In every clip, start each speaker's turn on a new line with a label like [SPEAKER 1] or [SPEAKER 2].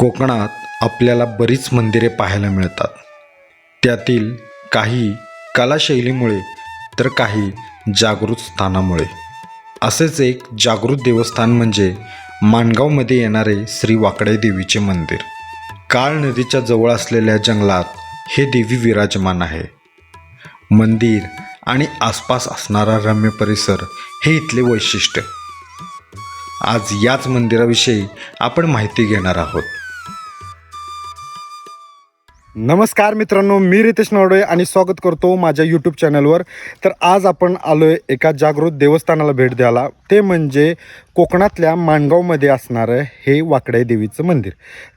[SPEAKER 1] कोकणात आपल्याला बरीच मंदिरे पाहायला मिळतात. त्यातील काही कलाशैलीमुळे तर काही जागृत स्थानामुळे. असेच एक जागृत देवस्थान म्हणजे माणगावमध्ये येणारे श्री वाकडे देवीचे मंदिर. काळ नदीच्या जवळ असलेल्या जंगलात हे देवी विराजमान आहे. मंदिर आणि आसपास असणारा रम्य परिसर हे इथले वैशिष्ट्य. आज याच मंदिराविषयी आपण माहिती घेणार आहोत.
[SPEAKER 2] नमस्कार मित्रांनो मी रितेश नवडे आणि स्वागत करतो माझ्या यूट्यूब चॅनलवर तर आज आपण आलो आहे एका जागृत देवस्थानाला भेट द्यायला. ते म्हणजे कोकणातल्या माणगावमध्ये असणारं हे वाकड्या देवीचं मंदिर.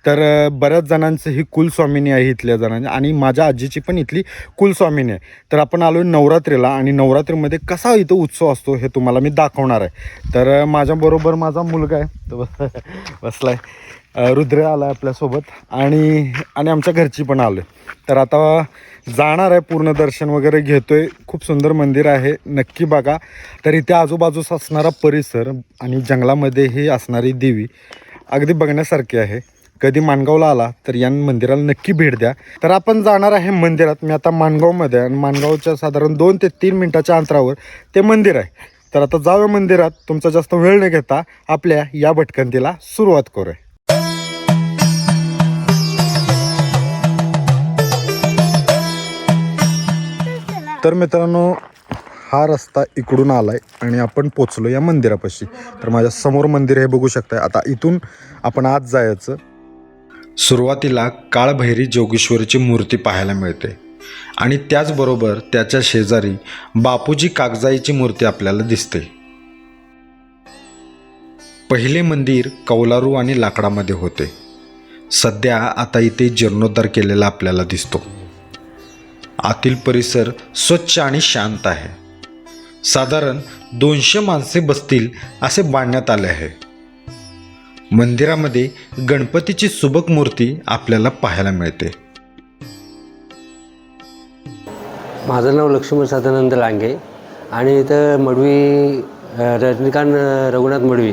[SPEAKER 2] तर बऱ्याच जणांचं ही कुलस्वामिनी आहे इथल्या जणांची आणि माझ्या आजीची पण इथली कुलस्वामिनी आहे. तर आपण आलो आहे नवरात्रीला आणि नवरात्रीमध्ये कसा इथं उत्सव असतो हे तुम्हाला मी दाखवणार आहे. तर माझ्याबरोबर माझा मुलगा आहे. तो बसला आहे रुद्र आला आपल्यासोबत आणि आणि आमच्या घरची पण आलो तर आता जाणार आहे पूर्ण दर्शन वगैरे घेतोय. खूप सुंदर मंदिर आहे. नक्की बघा. तर इथे आजूबाजूस असणारा परिसर आणि जंगलामध्ये ही असणारी देवी अगदी बघण्यासारखी आहे. कधी माणगावला आला तर या मंदिराला नक्की भेट द्या. तर आपण जाणार आहे मंदिरात. मी आता माणगावमध्ये आहे आणि माणगावच्या साधारण दोन ते तीन मिनटाच्या अंतरावर ते मंदिर आहे. तर आता जाऊया मंदिरात. तुमचा जास्त वेळ न घेता आपल्या या भटकंतीला सुरुवात करूया. तर मित्रांनो हा रस्ता इकडून आलाय आणि आपण पोचलो या मंदिरापाशी. तर माझ्यासमोर मंदिर हे बघू शकताय. आता इथून आपण आज जायचं.
[SPEAKER 1] सुरुवातीला काळभैरी जोगेश्वरीची मूर्ती पाहायला मिळते. आणि त्याचबरोबर त्याच्या शेजारी बापूजी कागजाईची मूर्ती आपल्याला दिसते. पहिले मंदिर कौलारू आणि लाकडामध्ये होते. सध्या आता इथे जीर्णोद्धार केलेला आपल्याला दिसतो. आतील परिसर स्वच्छ आणि शांत आहे. साधारण दोनशे माणसे बसतील असे बांधण्यात आले आहे. मंदिरामध्ये गणपतीची सुबक मूर्ती आपल्याला पाहायला मिळते.
[SPEAKER 3] माझं नाव लक्ष्मण सदानंद लांगे आणि इथं मडवी रजनीकांत रघुनाथ मडवी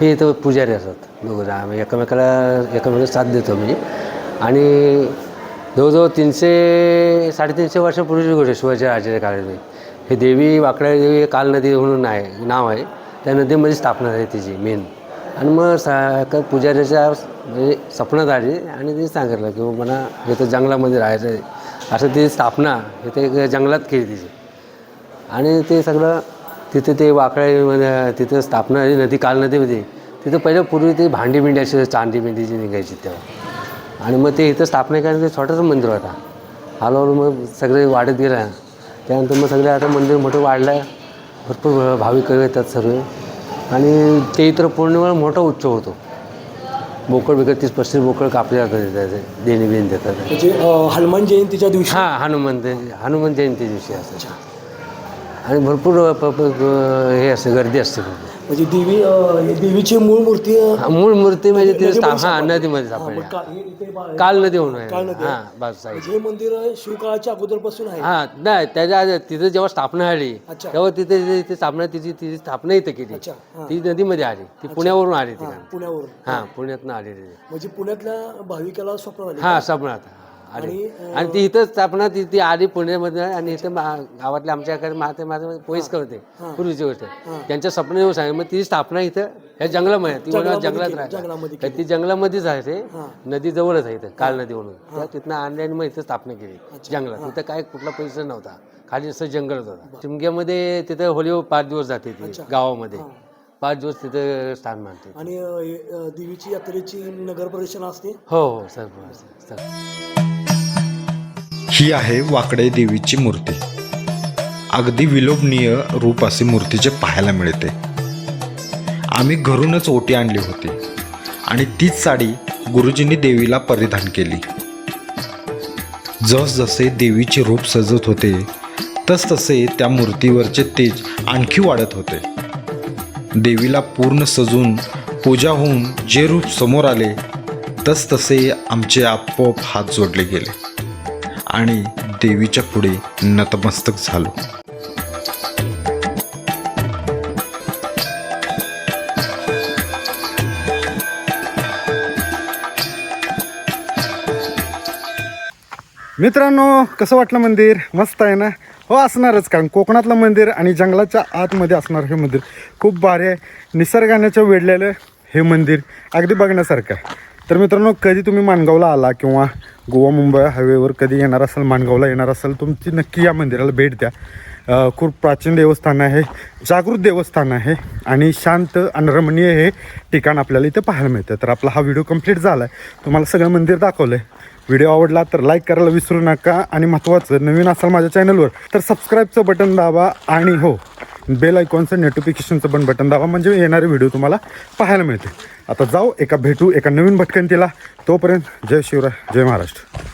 [SPEAKER 3] हे इथं पुजारी असतात. दोघं आम्ही एकमेकाला एकमेकाला साथ देतो मी आणि जवळजवळ तीनशे साडेतीनशे वर्षापूर्वीची गोष्ट शिवाजी राजाच्या काळात. हे देवी वाकड्या देवी काल नदी म्हणून आहे नाव आहे. त्या नदीमध्ये स्थापना झाली तिची मेन आणि मग सा पुजाऱ्याच्या म्हणजे स्वप्नात आली आणि ते सांगितलं की बाबा मला इथं जंगलामध्ये राहायचं आहे. असं ती स्थापना इथे जंगलात केली तिची. आणि ते सगळं तिथे ते वाकड्यामध्ये म्हणजे तिथं स्थापना झाली नदी काल नदीमध्ये. तिथं पहिलं पूर्वी ते भांडी बिंडी अशी चांदी बिंडीची निघायची तेव्हा. आणि मग ते इथं स्थापना केलं ते छोटासा मंदिर होता. हळूहळू मग सगळे वाढत गेलं. त्यानंतर मग सगळे आता मंदिर मोठं वाढलं भरपूर भाविक येतात सर्व आणि ते इतर पौर्णिमेला मोठा उत्सव होतो. बोकड बिकड तीस पस्तीस बोकड कापले जातात त्याचे देणी बिन देतात.
[SPEAKER 4] म्हणजे हनुमान जयंतीच्या दिवशी?
[SPEAKER 3] हां हनुमान जयंती हनुमान जयंती दिवशी असते आणि भरपूर प- प- प- हे असते गर्दी असते
[SPEAKER 4] म्हणजे देवी अ, देवीची मूळ मूर्ती अ,
[SPEAKER 3] मूळ मूर्ती म्हणजे
[SPEAKER 4] नदीमध्ये
[SPEAKER 3] हां
[SPEAKER 4] सापडली.
[SPEAKER 3] नदीमध्ये
[SPEAKER 4] हा, मग
[SPEAKER 3] सापडल्या
[SPEAKER 4] का- हे इथे बा-
[SPEAKER 3] काल नदी म्हणून
[SPEAKER 4] काल
[SPEAKER 3] आहे
[SPEAKER 4] नदी
[SPEAKER 3] हां
[SPEAKER 4] आहे.
[SPEAKER 3] आहे
[SPEAKER 4] म्हणजे हे मंदिर शिवकाळाच्या अगोदरपासून आहे.
[SPEAKER 3] हां नाही त्याच्या आधी तिथे जेव्हा स्थापना झाली
[SPEAKER 4] अच्छा.
[SPEAKER 3] तेव्हा तिथे तिथे स्थापना तिची तिची स्थापना इथे केली.
[SPEAKER 4] अच्छा हां.
[SPEAKER 3] ती नदीमध्ये आली. ती पुण्यावरून आली ती
[SPEAKER 4] हां, पुण्यावरून.
[SPEAKER 3] हां पुण्यातनं आली ती
[SPEAKER 4] म्हणजे पुण्यातल्या भाविकाला स्वप्न
[SPEAKER 3] हां स्थापना आली
[SPEAKER 4] आणि
[SPEAKER 3] ती इथं स्थापना ती ती आली पुण्यामध्ये आणि इथे मा- गावातले आमच्याकडे माझे माझे पोईसकर होते पूर्वीची गोष्ट त्यांच्या स्वप्न येऊन सांगितलं मग ती स्थापना इथं ह्या जंगलामध्ये ती मला जंगलात राहते. ती जंगलामध्येच आहे ते नदी जवळच आहे इथं काल नदी म्हणून. त्या तिथनं आणली आणि मग इथं स्थापना केली जंगलात. तिथं काय कुठला परिसर नव्हता खाली असं जंगलच होता. शिमग्यामध्ये तिथं होली पाच दिवस जाते ती गावामध्ये. पाच दिवस तिथं स्थान मानते.
[SPEAKER 4] आणि हे, देवीची यात्रेची नगर प्रदर्शन असते?
[SPEAKER 3] हो हो सर सर.
[SPEAKER 1] ही आहे वाकडे देवीची मूर्ती. अगदी विलोभनीय रूप असे मूर्तीचे पाहायला मिळते. आम्ही घरूनच ओटी आणली होती आणि तीच साडी गुरुजींनी देवीला परिधान केली. जसजसे देवीचे रूप सजत होते तसतसे त्या मूर्तीवरचे तेज आणखी वाढत होते. देवीला पूर्ण सजून पूजा होऊन जे रूप समोर आले तसतसे आमचे आपोआप हात जोडले गेले. आणि देवीच्या पुढे नतमस्तक झालो.
[SPEAKER 2] मित्रांनो कसं वाटलं मंदिर? मस्त आहे ना? हो असणारच कारण कोकणातलं मंदिर आणि जंगलाच्या आतमध्ये असणार हे मंदिर खूप भारी आहे. निसर्गानेच वेढलेलं हे मंदिर अगदी बघण्यासारखं आहे. तर मित्रांनो कधी तुम्ही माणगावला आला किंवा गोवा मुंबई हायवेवर कधी येणार असाल माणगावला येणार असाल तुमची नक्की या मंदिराला भेट द्या. खूप प्राचीन देवस्थान आहे जागृत देवस्थान आहे आणि शांत आणि रमणीय हे ठिकाण आपल्याला इथे पाहायला मिळतं. तर आपला हा व्हिडिओ कंप्लीट झाला आहे तुम्हाला सगळं मंदिर दाखवलं आहे व्हिडिओ आवडला तर लाईक करायला विसरू नका. आणि महत्त्वाचं नवीन असाल माझ्या चॅनलवर तर सबस्क्राईबचं बटन दाबा. आणि हो बेल आयकॉनचं नोटिफिकेशनचं पण बटन दाबा. म्हणजे येणारे व्हिडिओ तुम्हाला पाहायला मिळते आता जाऊ एका भेटू एका नवीन भटकंतीला. तोपर्यंत जय शिवराय जय महाराष्ट्र.